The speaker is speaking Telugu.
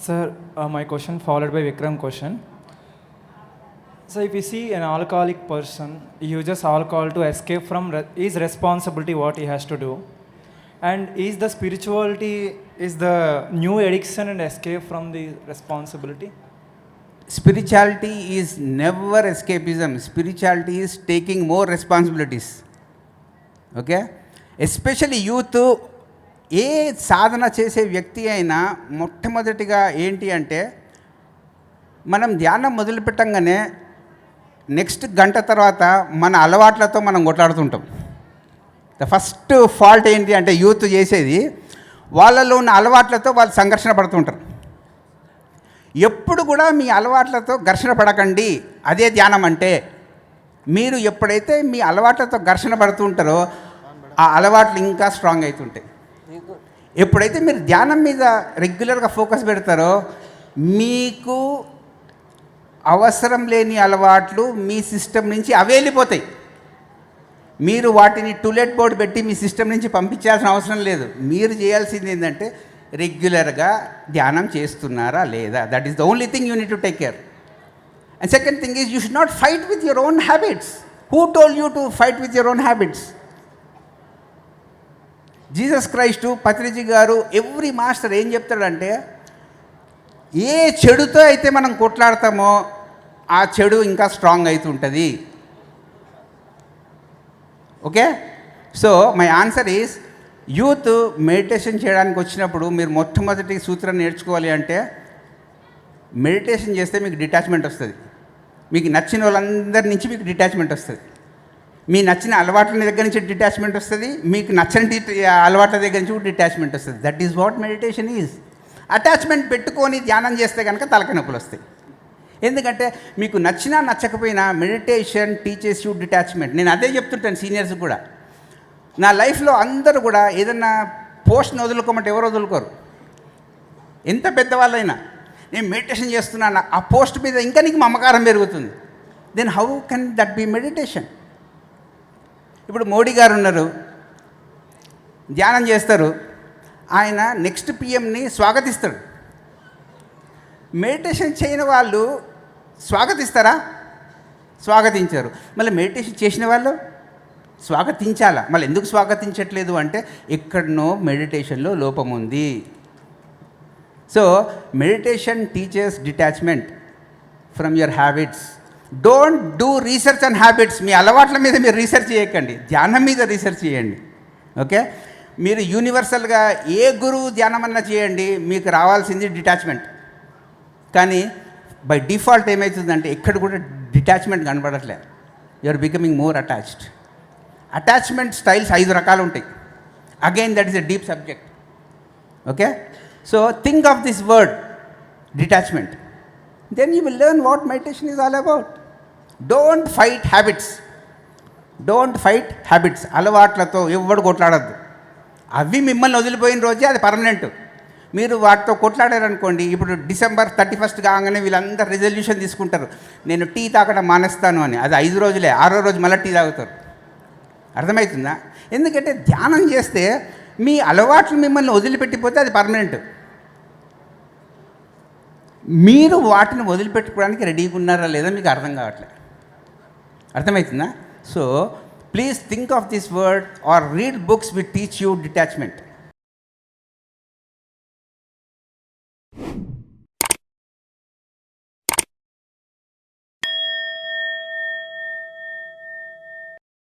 Sir, uh, my question followed by Vikram question. So if you see an alcoholic person, he uses alcohol to escape from re- his responsibility, what he has to do. And is the spirituality is the new addiction and escape from the responsibility? Spirituality is never escapism. Spirituality is taking more responsibilities. Okay especially youth ఏ సాధన చేసే వ్యక్తి అయినా మొట్టమొదటిగా ఏంటి అంటే మనం ధ్యానం మొదలుపెట్టంగానే నెక్స్ట్ గంట తర్వాత మన అలవాట్లతో మనం కొట్లాడుతుంటాం. ద ఫస్ట్ ఫాల్ట్ ఏంటి అంటే యూత్ చేసేది వాళ్ళలో ఉన్న అలవాట్లతో వాళ్ళు సంఘర్షణ పడుతుంటారు. ఎప్పుడు కూడా మీ అలవాట్లతో ఘర్షణ పడకండి అదే ధ్యానం అంటే. మీరు ఎప్పుడైతే మీ అలవాట్లతో ఘర్షణ పడుతుంటారో ఆ అలవాట్లు ఇంకా స్ట్రాంగ్ అవుతుంటాయి. ఎప్పుడైతే మీరు ధ్యానం మీద రెగ్యులర్గా ఫోకస్ పెడతారో మీకు అవసరం లేని అలవాట్లు మీ సిస్టమ్ నుంచి అవే వెళ్ళిపోతాయి. మీరు వాటిని టూలెట్ బోర్డు పెట్టి మీ సిస్టమ్ నుంచి పంపించాల్సిన అవసరం లేదు. మీరు చేయాల్సింది ఏంటంటే రెగ్యులర్గా ధ్యానం చేస్తున్నారా లేదా? That is the only thing you need to take care and second thing is you should not fight with your own habits who told you to fight with your own habits Jesus Christ Patriji గారు ఎవ్రీ మాస్టర్ ఏం చెప్తాడంటే ఏ చెడుతో అయితే మనం కొట్లాడతామో ఆ చెడు ఇంకా స్ట్రాంగ్ అవుతుంటుంది okay? So my answer is youth meditation చేయడానికి వచ్చినప్పుడు మీరు మొట్టమొదటి సూత్రం నేర్చుకోవాలి అంటే మెడిటేషన్ చేస్తే మీకు డిటాచ్మెంట్ వస్తుంది. మీకు నచ్చిన వాళ్ళందరి నుంచి మీకు డిటాచ్మెంట్ వస్తుంది. మీ నచ్చిన అలవాట్ల దగ్గర నుంచి డిటాచ్మెంట్ వస్తుంది మీకు నచ్చని డి- అలవాట్ల దగ్గర నుంచి కూడా డిటాచ్మెంట్ వస్తుంది. That is what meditation is attachment పెట్టుకొని ధ్యానం చేస్తే కనుక తలక నొప్పులు వస్తాయి. ఎందుకంటే మీకు నచ్చినా నచ్చకపోయినా మెడిటేషన్ టీచర్స్ యూ డిటాచ్మెంట్ నేను అదే చెప్తుంటాను సీనియర్స్ కూడా. నా లైఫ్లో అందరూ కూడా ఏదన్నా పోస్ట్ని వదులుకోమంటే ఎవరు వదులుకోరు? ఎంత పెద్దవాళ్ళైనా. నేను మెడిటేషన్ చేస్తున్నాను ఆ పోస్ట్ మీద ఇంకా నీకు మమకారం పెరుగుతుంది. Then how can that be meditation ఇప్పుడు మోడీ గారు ఉన్నారు. ధ్యానం చేస్తారు. ఆయన నెక్స్ట్ పిఎంని స్వాగతిస్తాడు. మెడిటేషన్ చేయని వాళ్ళు స్వాగతిస్తారా? స్వాగతించారు. మళ్ళీ మెడిటేషన్ చేసిన వాళ్ళు స్వాగతించాలా? మళ్ళీ ఎందుకు స్వాగతించట్లేదు అంటే ఎక్కడనో మెడిటేషన్లో లోపం ఉంది. So meditation teachers detachment from your habits. Don't do research and habits మీ అలవాట్ల మీద మీరు రీసెర్చ్ చేయకండి. ధ్యానం మీద రీసెర్చ్ చేయండి. ఓకే మీరు యూనివర్సల్గా ఏ గురువు ధ్యానం అన్నా చేయండి మీకు రావాల్సింది డిటాచ్మెంట్ కానీ బై డిఫాల్ట్ ఏమవుతుందంటే ఎక్కడ కూడా detachment కనబడట్లే you're becoming more attached attachment styles ఐదు రకాలు ఉంటాయి. Again that is a deep subject okay so think of this word detachment then you will learn what meditation is all about don't fight habits don't fight habits అలవాట్లతో ఎవ్వడు కొట్లాడద్దు. అవి మిమ్మల్ని వదిలిపోయిన రోజే అది పర్మనెంట్ మీరు వాటితో కొట్లాడారనుకోండి ఇప్పుడు డిసెంబర్ థర్టీ ఫస్ట్ కాగానే వీళ్ళందరూ రిజల్యూషన్ తీసుకుంటారు. నేను టీ తాగడం మానేస్తాను అని. అది ఐదు రోజులే ఆరో రోజు మళ్ళీ టీ తాగుతారు. అర్థమవుతుందా? ఎందుకంటే ధ్యానం చేస్తే మీ అలవాట్లు మిమ్మల్ని వదిలిపెట్టిపోతే అది పర్మనెంట్ మీరు వాటిని వదిలిపెట్టుకోవడానికి రెడీగా ఉన్నారా లేదా మీకు అర్థం కావట్లేదు అర్థమవుతుందా so please think of this word or read books with teach you detachment